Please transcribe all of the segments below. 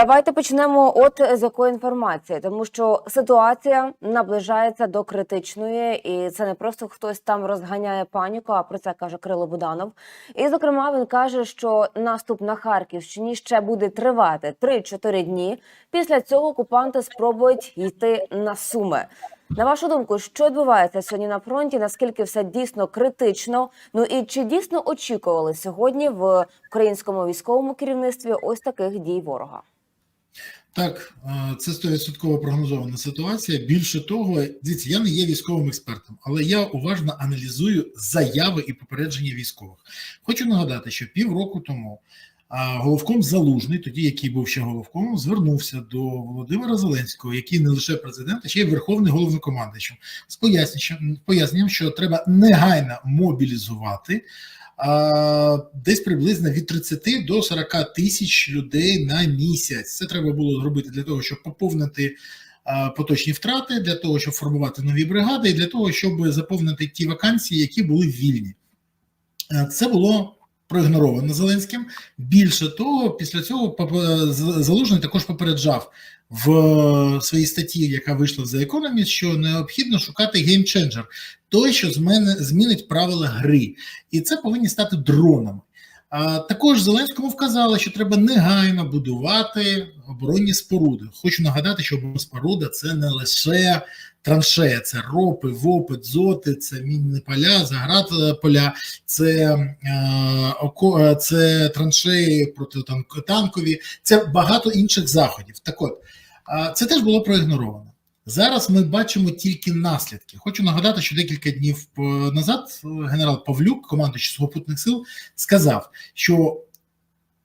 Давайте почнемо от з якої інформації, тому що ситуація наближається до критичної, і це не просто хтось там розганяє паніку. А про це каже Крило Буданов. І зокрема, він каже, що наступ на Харківщині ще буде тривати 3-4 дні. Після цього окупанти спробують йти на суми. На вашу думку, що відбувається сьогодні на фронті? Наскільки все дійсно критично? Ну і чи дійсно очікували сьогодні в українському військовому керівництві ось таких дій ворога? Так, е, це 100% прогнозована ситуація. Більше того, дивіться, я не є військовим експертом, але я уважно аналізую заяви і попередження військових. Хочу нагадати, що півроку тому головком Залужний, тоді який був ще головком, звернувся до Володимира Зеленського, який не лише президент, а ще й верховний головнокомандуючий, з поясненням, що треба негайно мобілізувати. Десь приблизно від 30 до 40 тисяч людей на місяць. Це треба було зробити для того, щоб поповнити поточні втрати, для того, щоб формувати нові бригади, і для того, щоб заповнити ті вакансії, які були вільні. Е, Це було проігноровано Зеленським. Більше того, після цього З- Залужний також попереджав в своїй статті, яка вийшла The Economist, що необхідно шукати геймченджер, той, що змінить правила гри, і це повинні стати дронами. А також Зеленському вказали, що треба негайно будувати оборонні споруди. Хочу нагадати, що оборонна споруда це не лише траншея, це ропи, вопи, дзоти, це мінні поля, заград е, поля, це, е, е, це траншеї протитанкові, це багато інших заходів. Так от, це теж було проігноровано. Зараз ми бачимо тільки наслідки. Хочу нагадати, що декілька днів е, назад генерал Павлюк, командуючий сухопутних сил, сказав, що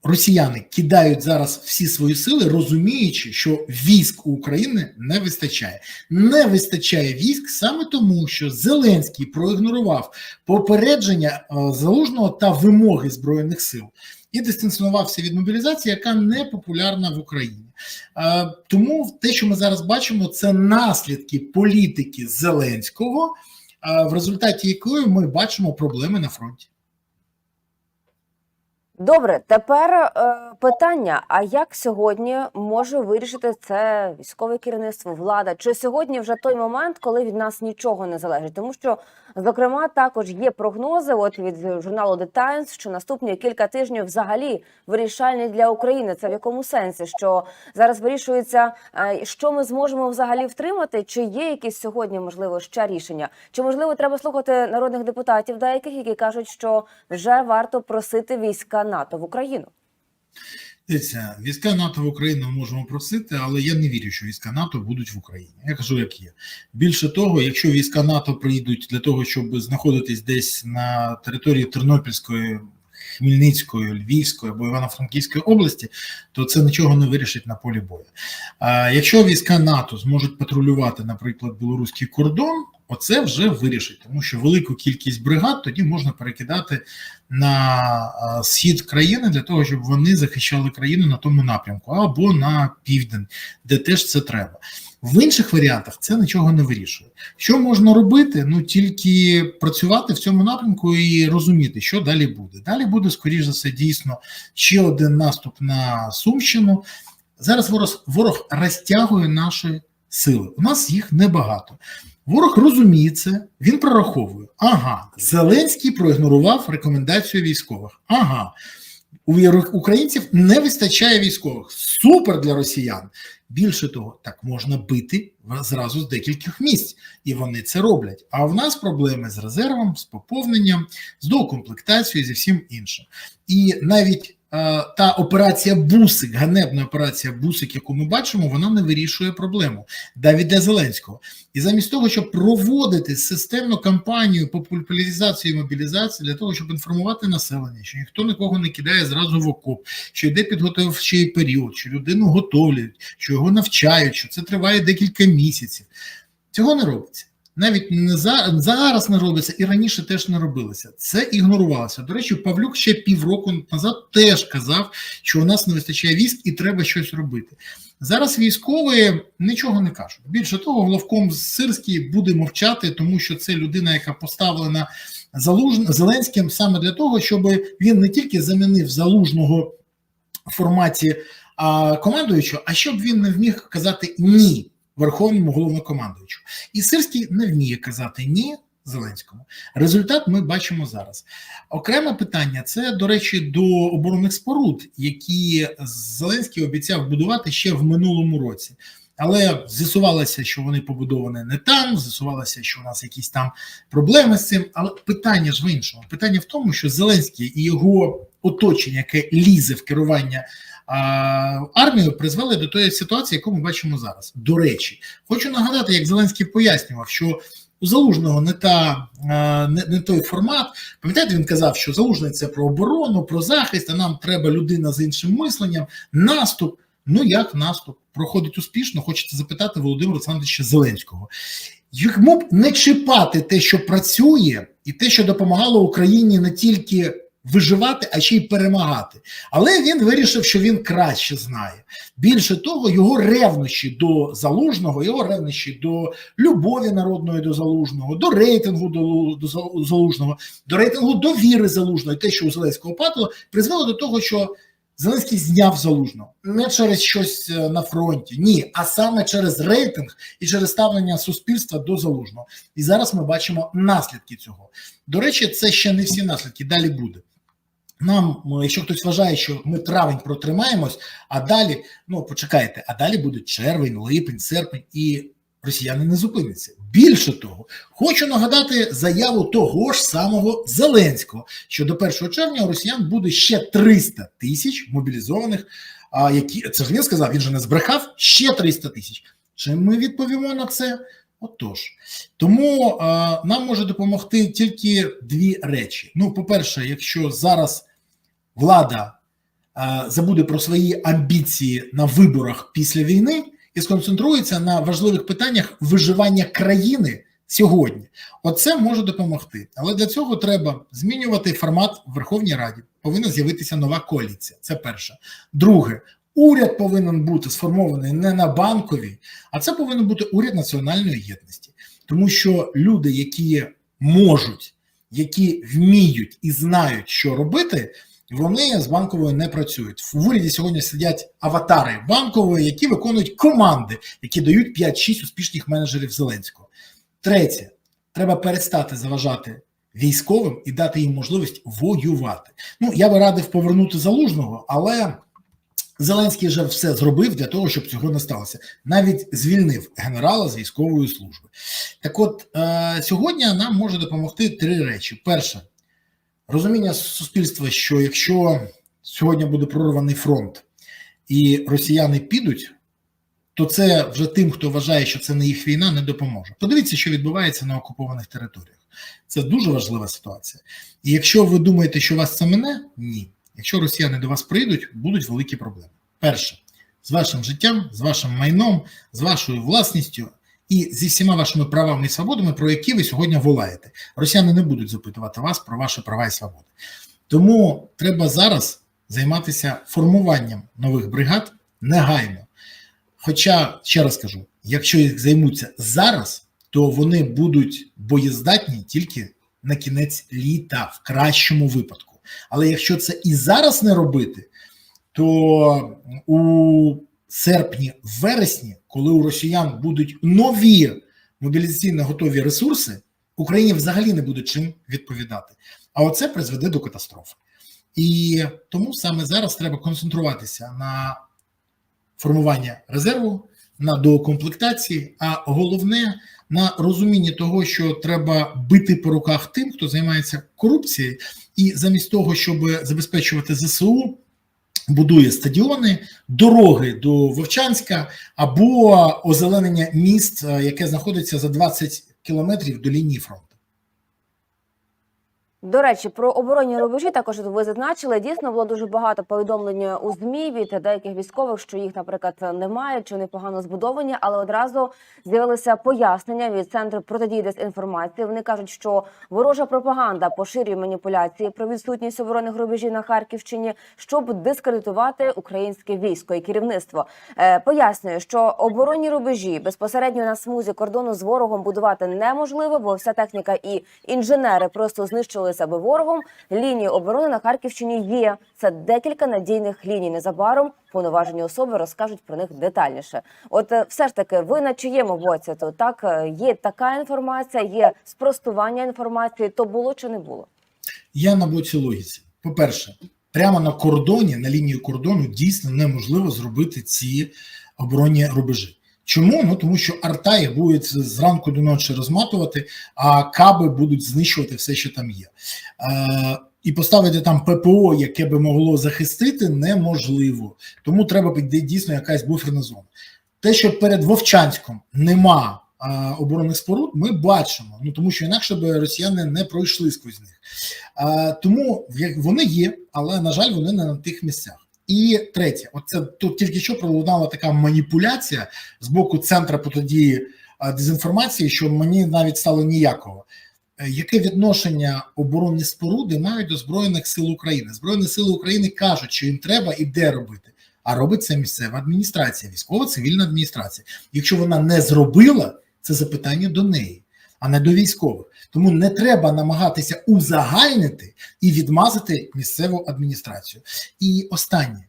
росіяни кидають зараз всі свої сили, розуміючи, що військ у України не вистачає. Не вистачає військ саме тому, що Зеленський проігнорував попередження е, залужного та вимоги збройних сил і дистанціонувався від мобілізації, яка не популярна в Україні. Е, Тому те, що ми зараз бачимо, це наслідки політики Зеленського, е, в результаті якої ми бачимо проблеми на фронті. Добре, тепер е, питання: а як сьогодні може вирішити це військове керівництво, влада? Чи сьогодні вже той момент, коли від нас нічого не залежить? Тому що, зокрема, також є прогнози, от від журналу The Times, що наступні кілька тижнів взагалі вирішальні для України. Це в якому сенсі? Що зараз вирішується, е, що ми зможемо взагалі втримати? Чи є якісь сьогодні можливо ще рішення? Чи можливо треба слухати народних депутатів, деяких, які кажуть, що вже варто просити війська НАТО в Україну? Дивіться, війська НАТО в Україну можемо просити, але я не вірю, що війська НАТО будуть в Україні. Я кажу, як є. Більше того, якщо війська НАТО прийдуть для того, щоб знаходитись десь на території Тернопільської, Хмельницької, Львівської або Івано-Франківської області, то це нічого не вирішить на полі бою. А якщо війська НАТО зможуть патрулювати, наприклад, білоруський кордон, оце вже вирішить, тому що велику кількість бригад тоді можна перекидати на схід країни для того, щоб вони захищали країну на тому напрямку, або на південь, де теж це треба. В інших варіантах це нічого не вирішує. Що можна робити? Ну тільки працювати в цьому напрямку і розуміти, що далі буде. Далі буде, скоріш за все, дійсно ще один наступ на Сумщину. Зараз ворог, ворог розтягує наші сили. У нас їх небагато. Ворог розуміє це, він прораховує. Ага, Зеленський проігнорував рекомендацію військових. Ага, у українців не вистачає військових. Супер для росіян. Більше того, так можна бити зразу з декількох місць, і вони це роблять. А в нас проблеми з резервом, з поповненням, з доукомплектацією, зі всім іншим. І навіть та операція Бусик, ганебна операція Бусик, яку ми бачимо, вона не вирішує проблему Давіда Зеленського. І замість того, щоб проводити системну кампанію по популяризації і мобілізації для того, щоб інформувати населення, що ніхто нікого не кидає зразу в окоп, що йде підготовчий період, що людину готовлять, що його навчають, що це триває декілька місяців. Цього не робиться. Навіть не за, зараз не робиться і раніше теж не робилося. Це ігнорувалося. До речі, Павлюк ще півроку назад теж казав, що у нас не вистачає військ і треба щось робити. Зараз військові нічого не кажуть. Більше того, головком Сирський буде мовчати, тому що це людина, яка поставлена Залуж... Зеленським саме для того, щоб він не тільки замінив залужного в форматі а, командуючого, а щоб він не вміг казати ні верховному головнокомандуючу. І Сирський не вміє казати ні Зеленському. Результат ми бачимо зараз. Окреме питання це, до речі, до оборонних споруд, які Зеленський обіцяв будувати ще в минулому році. Але з'ясувалося, що вони побудовані не там. З'ясувалося, що у нас якісь там проблеми з цим. Але питання ж в іншому. Питання в тому, що Зеленський і його оточення, яке лізе в керування а, армією, призвели до тої ситуації, яку ми бачимо зараз. До речі, хочу нагадати, як Зеленський пояснював, що у Залужного не та е, не, не той формат. Пам'ятаєте, він казав, що Залужний це про оборону, про захист, а нам треба людина з іншим мисленням, наступ. Ну як наступ проходить успішно? Хочеться запитати Володимира Олександровича Зеленського. Йому б не чіпати те, що працює, і те, що допомагало Україні не тільки виживати, а ще й перемагати. Але він вирішив, що він краще знає. Більше того, його ревнощі до залужного, його ревнощі до любові народної до залужного, до рейтингу до, до залужного, до рейтингу довіри залужного, і те, що у Зеленського падало, призвело до того, що Зеленський зняв залужного не через щось е, на фронті, ні, а саме через рейтинг і через ставлення суспільства до залужного. І зараз ми бачимо наслідки цього. До речі, це ще не всі наслідки. Далі буде. Нам, ну, якщо хтось вважає, що ми травень протримаємось, а далі, ну почекайте, а далі буде червень, липень, серпень, і росіяни не зупиняться. Більше того, хочу нагадати заяву того ж самого Зеленського, що до 1 червня у росіян буде ще 300 тисяч мобілізованих. А які це ж він сказав, він же не збрехав ще 300 тисяч. Чим ми відповімо на це? Отож, тому е, нам може допомогти тільки дві речі. Ну, по-перше, якщо зараз влада е, забуде про свої амбіції на виборах після війни і сконцентрується на важливих питаннях виживання країни сьогодні, оце може допомогти. Але для цього треба змінювати формат в Верховній Раді. Повинна з'явитися нова коаліція. Це перше. Друге, уряд повинен бути сформований не на банковій, а це повинен бути уряд національної єдності, тому що люди, які можуть, які вміють і знають, що робити, вони з банковою не працюють. В уряді сьогодні сидять аватари банкової, які виконують команди, які дають 5-6 успішних менеджерів Зеленського. Третє, треба перестати заважати військовим і дати їм можливість воювати. Ну я би радив повернути залужного, але. Зеленський вже все зробив для того, щоб цього не сталося. Навіть звільнив генерала з військової служби. Так от е, сьогодні нам може допомогти три речі: перше, розуміння суспільства, що якщо сьогодні буде прорваний фронт і росіяни підуть, то це вже тим, хто вважає, що це не їх війна, не допоможе. Подивіться, що відбувається на окупованих територіях. Це дуже важлива ситуація. І якщо ви думаєте, що вас це мене, ні. Якщо росіяни до вас прийдуть, будуть великі проблеми. Перше, з вашим життям, з вашим майном, з вашою власністю і зі всіма вашими правами і свободами, про які ви сьогодні волаєте. Росіяни не будуть запитувати вас про ваші права і свободи. Тому треба зараз займатися формуванням нових бригад негайно. Хоча, ще раз кажу, якщо їх займуться зараз, то вони будуть боєздатні тільки на кінець літа, в кращому випадку. Але якщо це і зараз не робити, то у серпні, вересні, коли у росіян будуть нові мобілізаційно готові ресурси, Україні взагалі не буде чим відповідати. А оце призведе до катастрофи. І тому саме зараз треба концентруватися на формування резерву, на доукомплектації, а головне на розумінні того, що треба бити по руках тим, хто займається корупцією, і замість того, щоб забезпечувати ЗСУ, будує стадіони, дороги до Вовчанська або озеленення міст, е, яке знаходиться за 20 кілометрів до лінії фронту. До речі, про оборонні рубежі також ви зазначили. Дійсно було дуже багато повідомлень у змі від деяких військових, що їх, наприклад, немає, чи вони погано збудовані, але одразу з'явилися пояснення від центру протидії дезінформації. Вони кажуть, що ворожа пропаганда поширює маніпуляції про відсутність оборонних рубежів на Харківщині, щоб дискредитувати українське військо і керівництво. Е, пояснює, що оборонні рубежі безпосередньо на смузі кордону з ворогом будувати неможливо, бо вся техніка і інженери просто знищили себе ворогом. Лінії оборони на Харківщині є. Це декілька надійних ліній. Незабаром повноважені особи розкажуть про них детальніше. От е, все ж таки, ви на чиєму боці? То так е, є така інформація, є спростування інформації. То було чи не було? Я на боці логіці. По-перше, прямо на кордоні, на лінії кордону, дійсно неможливо зробити ці оборонні рубежі. Чому? Ну тому що арта їх буде зранку до ночі розматувати, а каби будуть знищувати все, що там є. Е, і поставити там ППО, яке би могло захистити, неможливо. Тому треба піде дійсно якась буферна зона. Те, що перед Вовчанськом нема а, оборонних споруд, ми бачимо. Ну тому що інакше би росіяни не пройшли сквозь них. А, тому вони є, але на жаль, вони не на тих місцях. І третє, оце тут тільки що пролунала така маніпуляція з боку центра протидії а, дезінформації, що мені навіть стало ніякого. Е, Яке відношення оборонні споруди мають до Збройних сил України? Збройні сили України кажуть, що їм треба і де робити. А робить це місцева адміністрація, військова цивільна адміністрація. Якщо вона не зробила, це запитання до неї, а не до військових. Тому не треба намагатися узагальнити і відмазати місцеву адміністрацію. І останнє,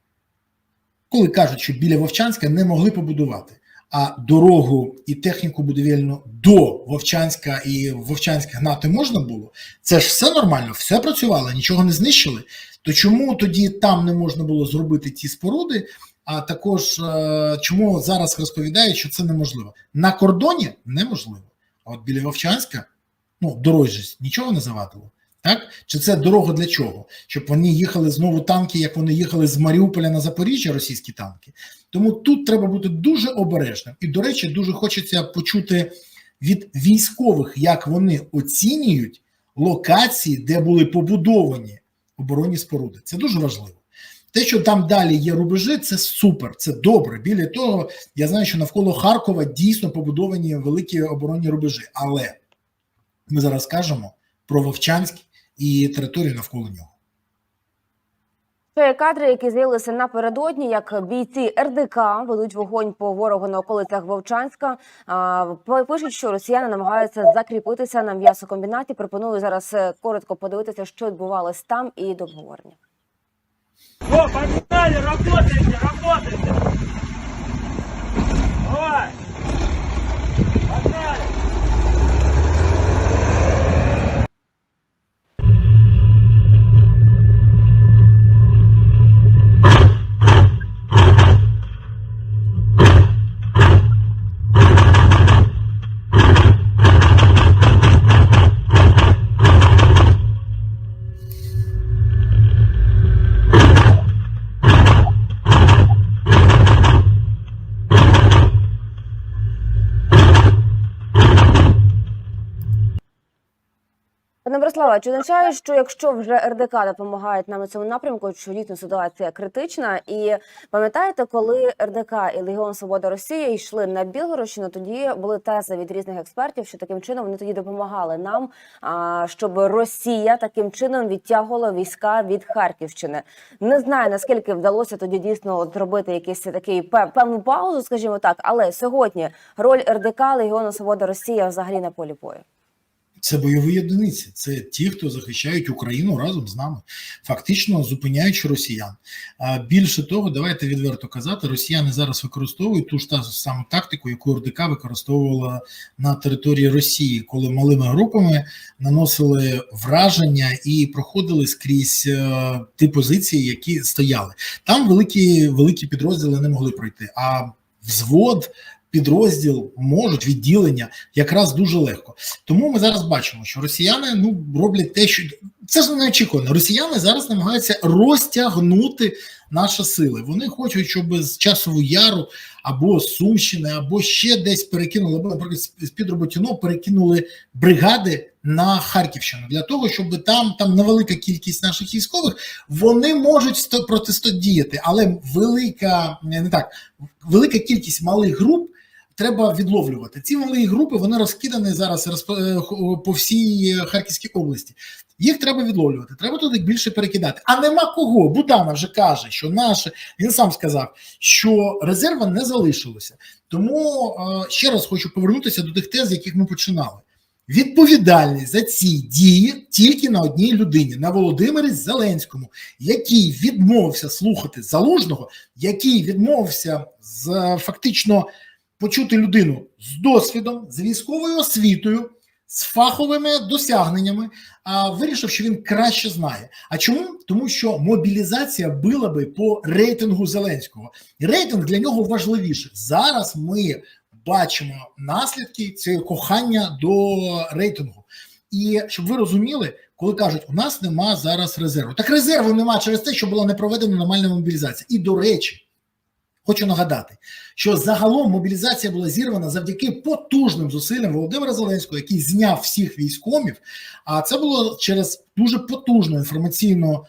коли кажуть, що біля Вовчанська не могли побудувати, а дорогу і техніку будівельну до Вовчанська і Вовчанська гнати можна було, це ж все нормально, все працювало, нічого не знищили. То чому тоді там не можна було зробити ті споруди? А також е, чому зараз розповідають, що це неможливо на кордоні неможливо. А от біля Вовчанська ну дорожість нічого не завадило. Так чи це дорога для чого? Щоб вони їхали знову танки, як вони їхали з Маріуполя на Запоріжжя, російські танки. Тому тут треба бути дуже обережним. І, до речі, дуже хочеться почути від військових, як вони оцінюють локації, де були побудовані оборонні споруди. Це дуже важливо. Те, що там далі є рубежі, це супер, це добре. Біля того, я знаю, що навколо Харкова дійсно побудовані великі оборонні рубежі. Але ми зараз кажемо про Вовчанськ і територію навколо нього. Це кадри, які з'явилися напередодні, як бійці РДК ведуть вогонь по ворогу на околицях Вовчанська. Пишуть, що росіяни намагаються закріпитися на м'ясокомбінаті. Пропоную зараз е, коротко подивитися, що відбувалось там, і до обговорення. О, погнали, работайте, работайте. Давай. Бориславе, чи означає, що якщо вже РДК допомагають нам у цьому напрямку, що дійсно ситуація критична? І пам'ятаєте, коли РДК і Легіон Свобода Росії йшли на Білгородщину, тоді були тези від різних експертів, що таким чином вони тоді допомагали нам, а, щоб Росія таким чином відтягувала війська від Харківщини. Не знаю наскільки вдалося тоді дійсно зробити якийсь такий пев- певну паузу, скажімо так. Але сьогодні роль РДК Легіону Свобода Росія взагалі на полі бою. Це бойові одиниці, це ті, хто захищають Україну разом з нами, фактично зупиняючи росіян. А більше того, давайте відверто казати, росіяни зараз використовують ту ж та саму тактику, яку РДК використовувала на території Росії, коли малими групами наносили враження і проходили скрізь е, ті позиції, які стояли. Там великі великі підрозділи не могли пройти. А взвод. Підрозділ можуть відділення якраз дуже легко. Тому ми зараз бачимо, що росіяни ну роблять те, що це ж неочікувано. Росіяни зараз намагаються розтягнути наші сили. Вони хочуть, щоб з часову яру або з Сумщини, або ще десь перекинули, або, наприклад, з під перекинули бригади на Харківщину для того, щоб там там невелика кількість наших військових вони можуть сто- протидіяти, але велика не так велика кількість малих груп треба відловлювати. Ці малі групи вони розкидані зараз розп- е, по всій Харківській області. Їх треба відловлювати, треба туди більше перекидати. А нема кого. Будана вже каже, що наше він сам сказав, що резерва не залишилося. Тому е, ще раз хочу повернутися до тих тез, яких ми починали. відповідальність за ці дії тільки на одній людині на Володимирі Зеленському, який відмовився слухати залужного, який відмовився з фактично почути людину з досвідом, з військовою освітою, з фаховими досягненнями, а вирішив, що він краще знає. А чому? Тому що мобілізація била би по рейтингу Зеленського. Рейтинг для нього важливіший. Зараз ми бачимо наслідки цього кохання до рейтингу. І щоб ви розуміли, коли кажуть, у нас нема зараз резерву. Так резерву нема через те, що була не проведена нормальна мобілізація. І до речі, хочу нагадати, що загалом мобілізація була зірвана завдяки потужним зусиллям Володимира Зеленського, який зняв всіх військомів. А це було через дуже потужну інформаційну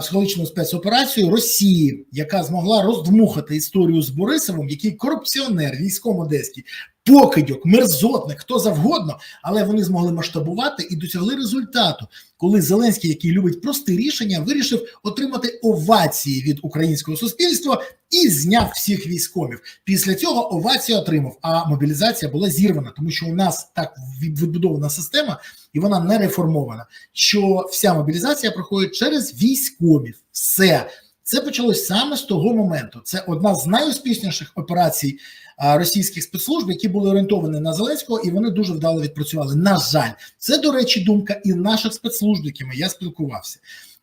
психологічну спецоперацію Росії, яка змогла роздмухати історію з Борисовим, який корупціонер, військом одеський, покидьок, мерзотник, хто завгодно, але вони змогли масштабувати і досягли результату, коли Зеленський, який любить прості рішення, вирішив отримати овації від українського суспільства і зняв всіх військомів. Після цього овацію отримав, а мобілізація була зірвана, тому що у нас так відбудована система, і вона не реформована. Що вся мобілізація проходить через військомів. Все це почалось саме з того моменту. Це одна з найуспішніших операцій російських спецслужб, які були орієнтовані на Зеленського, і вони дуже вдало відпрацювали. На жаль, це до речі, думка і наших спецслужб, якими я спілкувався,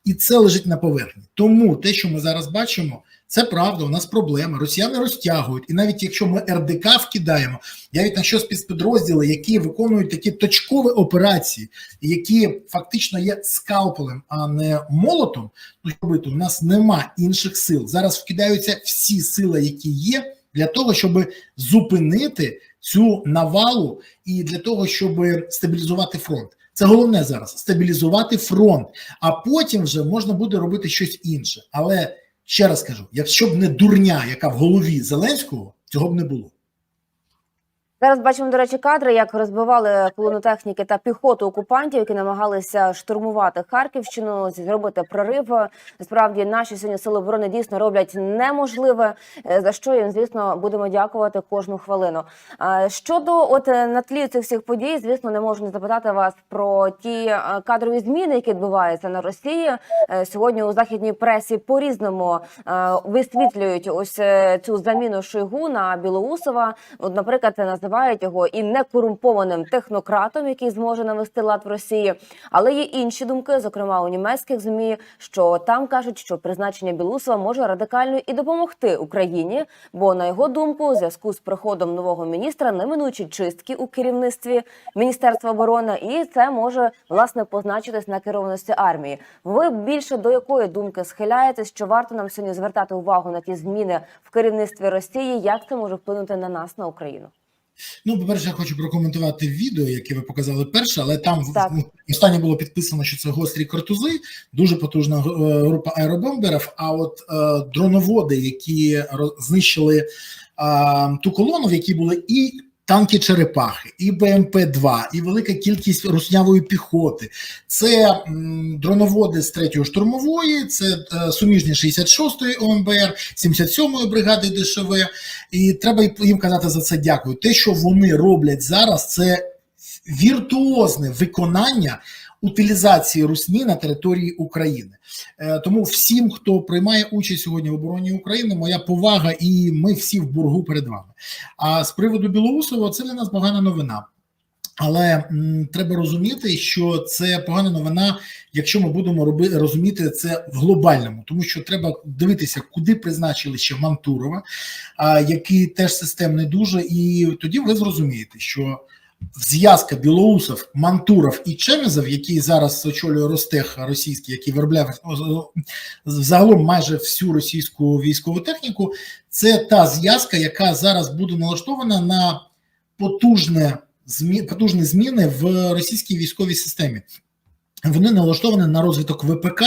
і це лежить на поверхні. Тому те, що ми зараз бачимо. Це правда, у нас проблеми. Росіяни розтягують, і навіть якщо ми РДК вкидаємо, навіть на що спецпідрозділи, які виконують такі точкові операції, які фактично є скалпелем, а не молотом, ну що робити, у нас нема інших сил. Зараз вкидаються всі сили, які є, для того, щоб зупинити цю навалу, і для того, щоб стабілізувати фронт. Це головне зараз стабілізувати фронт, а потім вже можна буде робити щось інше. Але Ще раз кажу: якщо б не дурня, яка в голові Зеленського, цього б не було. Зараз бачимо, до речі, кадри, як розбивали колону техніки та піхоту окупантів, які намагалися штурмувати Харківщину, зробити прорив. Насправді наші сьогодні сили оборони дійсно роблять неможливе, е, за що їм, звісно, будемо дякувати кожну хвилину. Щодо от е, на тлі цих всіх подій, звісно, не можу не запитати вас про ті е, кадрові зміни, які відбуваються на Росії. Сьогодні у західній пресі по різному висвітлюють ось цю заміну Шойгу на Білоусова. От, наприклад, називають його і некорумпованим технократом, який зможе навести лад в Росії. Але є інші думки, зокрема у німецьких змі, що там кажуть, що призначення Білусова може радикально і допомогти Україні, бо на його думку, у зв'язку з приходом нового міністра неминучі чистки у керівництві Міністерства оборони, і це може власне позначитись на керованості армії. Ви більше до якої думки схиляєтесь, що варто нам сьогодні звертати увагу на ті зміни в керівництві Росії? Як це може вплинути на нас, на Україну? Ну, по-перше, я хочу прокоментувати відео, яке ви показали перше, але там Так. останнє було підписано, що це гострі картузи, дуже потужна е, група аеробомберів. А от е, дроноводи, які знищили е, ту колону, в якій були і танки черепахи, і БМП-2, і велика кількість руснявої піхоти. Це дроноводи з 3-ї штурмової, це е, суміжні 66-ї ОМБР, 77-ї бригади ДШВ. І треба їм казати за це дякую. Те, що вони роблять зараз, це віртуозне виконання утилізації русні на території України. Е, Тому всім, хто приймає участь сьогодні в обороні України, моя повага, і ми всі в боргу перед вами. А з приводу Білоусова, це для нас погана новина. Але м, треба розуміти, що це погана новина, якщо ми будемо роби, розуміти це в глобальному, тому що треба дивитися, куди призначили ще Мантурова, а, який теж систем не дуже, і тоді ви зрозумієте, що зв'язка Білоусов, Мантуров і Чемезов, який зараз очолює Ростех російський, який виробляє о, загалом майже всю російську військову техніку, це та зв'язка, яка зараз буде налаштована на потужне змі... потужні зміни в російській військовій системі. Вони налаштовані на розвиток ВПК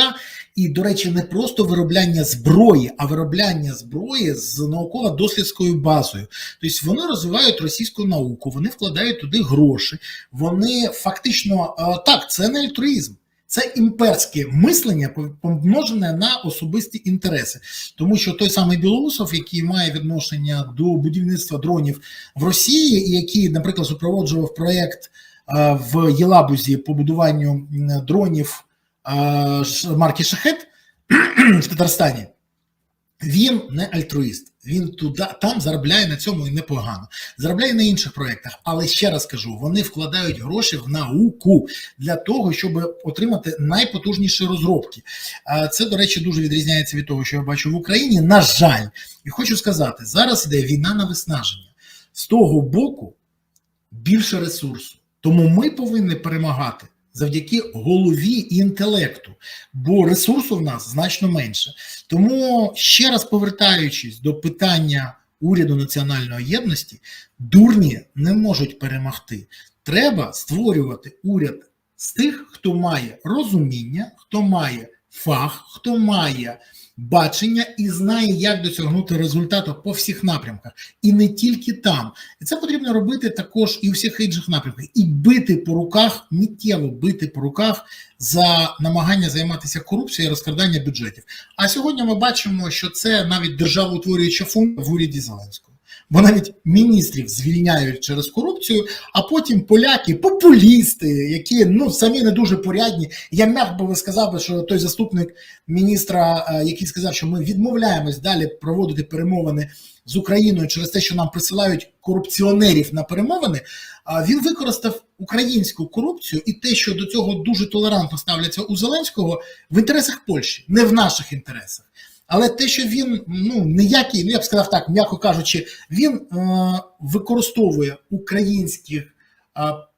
і, до речі, не просто виробляння зброї, а виробляння зброї з науково-дослідською базою. Тобто вони розвивають російську науку, вони вкладають туди гроші. Вони фактично е, так, це не альтруїзм. Це імперське мислення помножене на особисті інтереси, тому що той самий Білоусов, який має відношення до будівництва дронів в Росії, і який, наприклад, супроводжував проєкт е, в Єлабузі по будуванню дронів марки Шахет в Татарстані. Він не альтруїст. Він туди там заробляє на цьому і непогано. Заробляє на інших проєктах. Але ще раз кажу: вони вкладають гроші в науку для того, щоб отримати найпотужніші розробки. Це, до речі, дуже відрізняється від того, що я бачу в Україні. На жаль, і хочу сказати, зараз іде війна на виснаження. З того боку більше ресурсу. Тому ми повинні перемагати завдяки голові і інтелекту, бо ресурсу в нас значно менше. Тому ще раз повертаючись до питання уряду національної єдності, дурні не можуть перемогти. Треба створювати уряд з тих, хто має розуміння, хто має фах, хто має бачення і знає, як досягнути результату по всіх напрямках, і не тільки там. І це потрібно робити також і у всіх інших напрямках, і бити по руках, миттєво бити по руках за намагання займатися корупцією і розкрадання бюджетів. А сьогодні ми бачимо, що це навіть державоутворююча функція в уряді Зеленського. Бо навіть міністрів звільняють через корупцію, а потім поляки, популісти, які ну самі не дуже порядні. Я м'яко би сказав би, що той заступник міністра, е, який сказав, що ми відмовляємось далі проводити перемовини з Україною через те, що нам присилають корупціонерів на перемовини. Він використав українську корупцію і те, що до цього дуже толерантно ставляться у Зеленського в інтересах Польщі, не в наших інтересах. Але те, що він ну ніякий, ну я б сказав так, м'яко кажучи, він е, використовує українських е,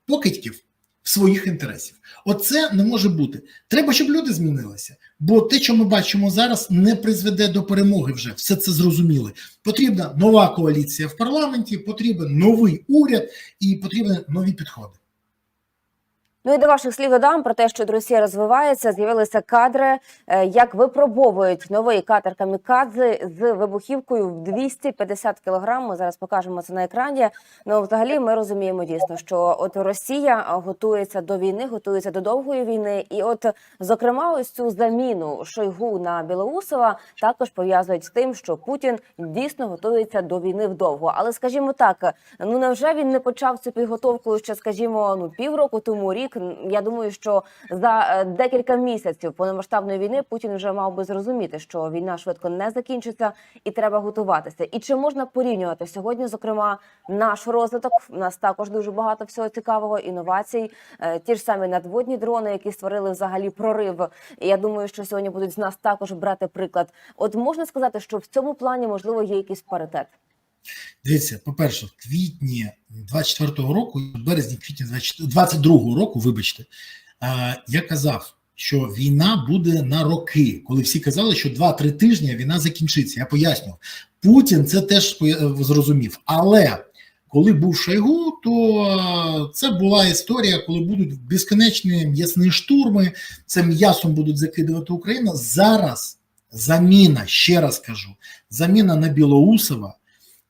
покидьків своїх інтересів. Оце не може бути. Треба, щоб люди змінилися. Бо те, що ми бачимо зараз, не призведе до перемоги вже. Все це зрозуміли. Потрібна нова коаліція в парламенті, потрібен новий уряд і потрібні нові підходи. Ну і до ваших слів додам про те, що Росія розвивається, з'явилися кадри, е, як випробовують новий катер камікадзе з вибухівкою в 250 кілограм. Ми зараз покажемо це на екрані. Ну, взагалі, ми розуміємо дійсно, що от Росія готується до війни, готується до довгої війни, і от зокрема, ось цю заміну Шойгу на Білоусова також пов'язують з тим, що Путін дійсно готується до війни вдовго. Але скажімо так, ну невже він не почав цю підготовку ще, скажімо, ну півроку тому рік? Я думаю, що за е, декілька місяців повномасштабної війни Путін вже мав би зрозуміти, що війна швидко не закінчиться і треба готуватися. І чи можна порівнювати сьогодні, зокрема, наш розвиток? У нас також дуже багато всього цікавого, інновацій, е, ті ж самі надводні дрони, які створили взагалі прорив. Я думаю, що сьогодні будуть з нас також брати приклад. От можна сказати, що в цьому плані можливо є якийсь паритет. Дивіться, по-перше, в квітні 24-го року, в березні квітні 22-го року, вибачте, я казав, що війна буде на роки, коли всі казали, що 2-3 тижні війна закінчиться. Я пояснював. Путін це теж зрозумів. Але коли був Шойгу, то це була історія, коли будуть безконечні м'ясні штурми, це м'ясом будуть закидувати Україну. Зараз заміна, ще раз кажу, заміна на Білоусова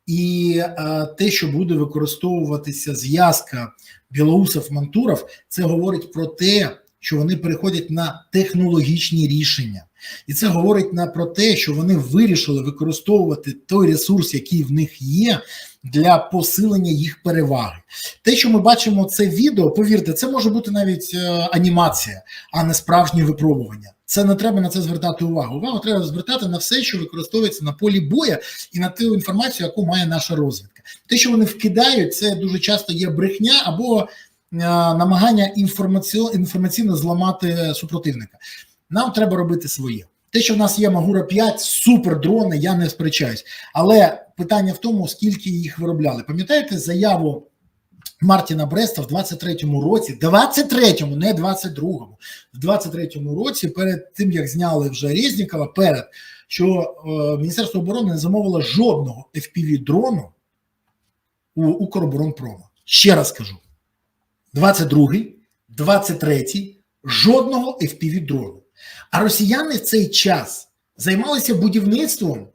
і е, те, що буде використовуватися зв'язка Білоусов-Мантуров, це говорить про те, що вони переходять на технологічні рішення, і це говорить на про те, що вони вирішили використовувати той ресурс, який в них є, для посилення їх переваги. Те, що ми бачимо, це відео, повірте, це може бути навіть е, анімація, а не справжнє випробування. Це не треба на це звертати увагу. Увагу треба звертати на все, що використовується на полі боя, і на ту інформацію, яку має наша розвідка. Те, що вони вкидають, це дуже часто є брехня або е, намагання інформаціо- інформаційно зламати супротивника. Нам треба робити своє. Те, що в нас є Магура 5, супер дрони, я не сперечаюсь. Але питання в тому, скільки їх виробляли. Пам'ятаєте заяву Мартіна Бреста в 23-му році, 23-му, не 22-му, в 23-му році, перед тим як зняли вже Резнікова, перед що е, Міністерство оборони не замовило жодного fpv дрону у Укроборонпрома. Ще раз кажу: 22-й, 23-й, жодного fpv дрону. А росіяни в цей час займалися будівництвом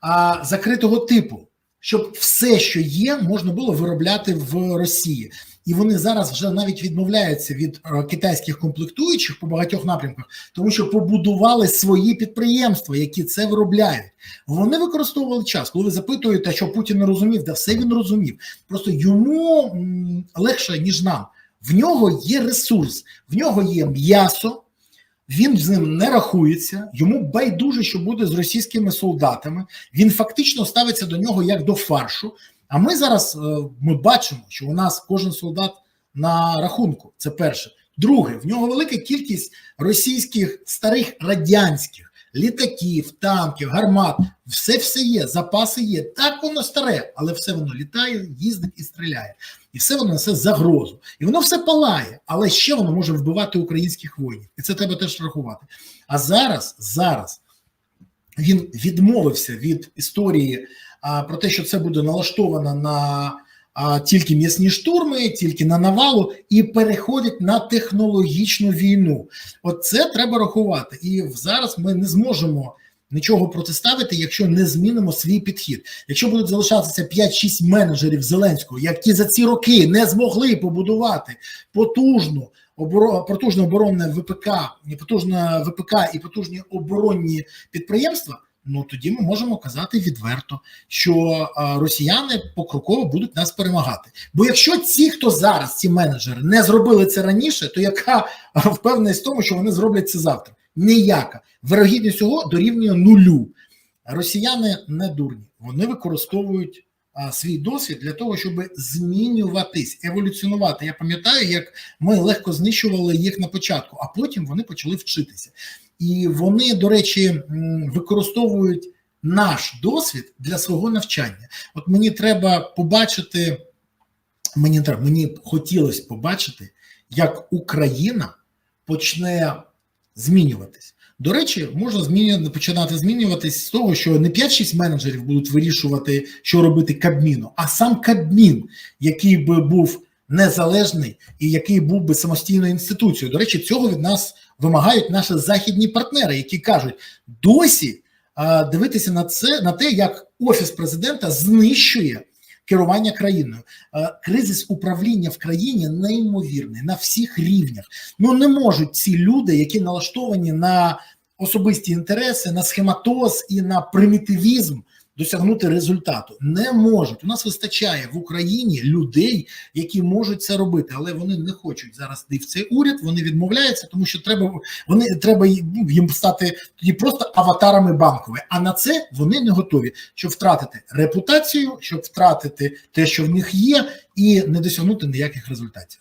а, закритого типу, щоб все, що є, можна було виробляти в Росії. І вони зараз вже навіть відмовляються від е, китайських комплектуючих по багатьох напрямках, тому що побудували свої підприємства, які це виробляють. Вони використовували час. Коли ви запитуєте, що Путін не розумів, да все він розумів. Просто йому легше ніж нам. В нього є ресурс, в нього є м'ясо, він з ним не рахується, йому байдуже, що буде з російськими солдатами. Він фактично ставиться до нього як до фаршу. А ми зараз е, ми бачимо, що у нас кожен солдат на рахунку. Це перше. Друге, в нього велика кількість російських старих радянських літаків, танків, гармат. Все все є, запаси є. Так воно старе, але все воно літає, їздить і стріляє. І все воно несе загрозу. І воно все палає, але ще воно може вбивати українських воїнів. І це треба теж рахувати. А зараз, зараз він відмовився від історії а, про те, що це буде налаштовано на тільки м'ясні штурми, тільки на навалу, і переходить на технологічну війну. От це треба рахувати. І зараз ми не зможемо нічого протиставити, якщо не змінимо свій підхід. Якщо будуть залишатися 5-6 менеджерів Зеленського, які за ці роки не змогли побудувати потужну потужне оборонне ВПК, потужне ВПК і потужні оборонні підприємства. Ну тоді ми можемо казати відверто, що росіяни покроково будуть нас перемагати. Бо якщо ці, хто зараз, ці менеджери, не зробили це раніше, то яка впевненість в тому, що вони зроблять це завтра? Ніяка вирогідність цього дорівнює нулю. Росіяни не дурні, вони використовують свій досвід для того, щоб змінюватись, еволюціонувати. Я пам'ятаю, як ми легко знищували їх на початку, а потім вони почали вчитися. І вони, до речі, використовують наш досвід для свого навчання. От мені треба побачити, мені треба, мені хотілося побачити, як Україна почне змінюватись. До речі, можна змінювати, починати змінюватись з того, що не 5-6 менеджерів будуть вирішувати, що робити Кабміну, а сам Кабмін, який би був незалежний і який був би самостійною інституцією. До речі, цього від нас вимагають наші західні партнери, які кажуть, досі дивитися на це на те, як офіс президента знищує керування країною. Е, Кризис управління в країні неймовірний на всіх рівнях. Ну не можуть ці люди, які налаштовані на особисті інтереси, на схематоз і на примітивізм. Досягнути результату не можуть. У нас вистачає в Україні людей, які можуть це робити, але вони не хочуть зараз йти в цей уряд. Вони відмовляються, тому що треба вони треба їм стати тоді просто аватарами банкової. А на це вони не готові, щоб втратити репутацію, щоб втратити те, що в них є, і не досягнути ніяких результатів.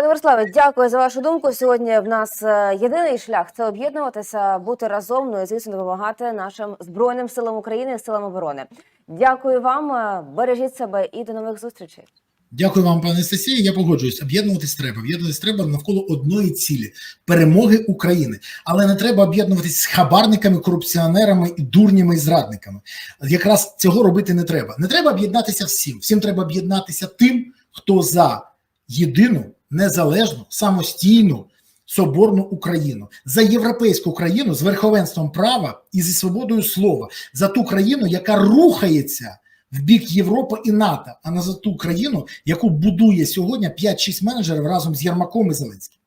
Пане Бориславе, дякую за вашу думку. Сьогодні в нас е, єдиний шлях це об'єднуватися, бути разом, ну і звісно, допомагати нашим збройним силам України, силам оборони. Дякую вам, е, бережіть себе і до нових зустрічей. Дякую вам, пане Анастасія. Я погоджуюсь. Об'єднуватись треба. Об'єднуватись треба навколо одної цілі перемоги України. Але не треба об'єднуватись з хабарниками, корупціонерами і дурнями і зрадниками. Якраз цього робити не треба. Не треба об'єднатися всім. Всім треба об'єднатися тим, хто за єдину, незалежну, самостійну. Соборну Україну за європейську країну з верховенством права і зі свободою слова за ту країну, яка рухається в бік Європи і НАТО, а не за ту країну, яку будує сьогодні 5-6 менеджерів разом з Єрмаком і Зеленським.